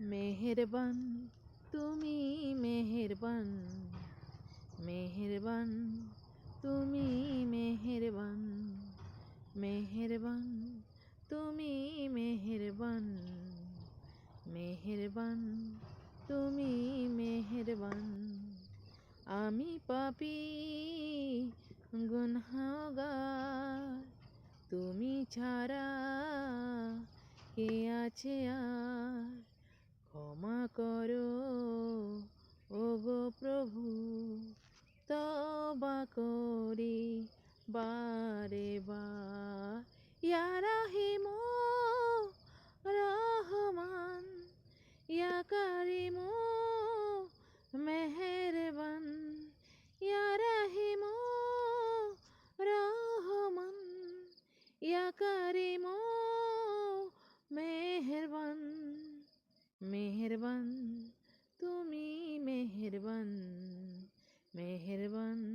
মেহেরবান, তুমি মেহেরবান মেহেরবান, তুমি মেহেরবান মেহেরবান, তুমি মেহেরবান মেহেরবান, তুমি মেহেরবান। আমি পাপি, গুনহাগার, তুমি ছাড়া কে আছে আর? করি, বারে বার ইয়া রাহিম রহমান, ইয়া কারিম মেহেরবান। ইয়া রাহিম রহমান, ইয়া কারিম মেহেরবান। মেহেরবান, তুমি মেহেরবান মেহেরবান।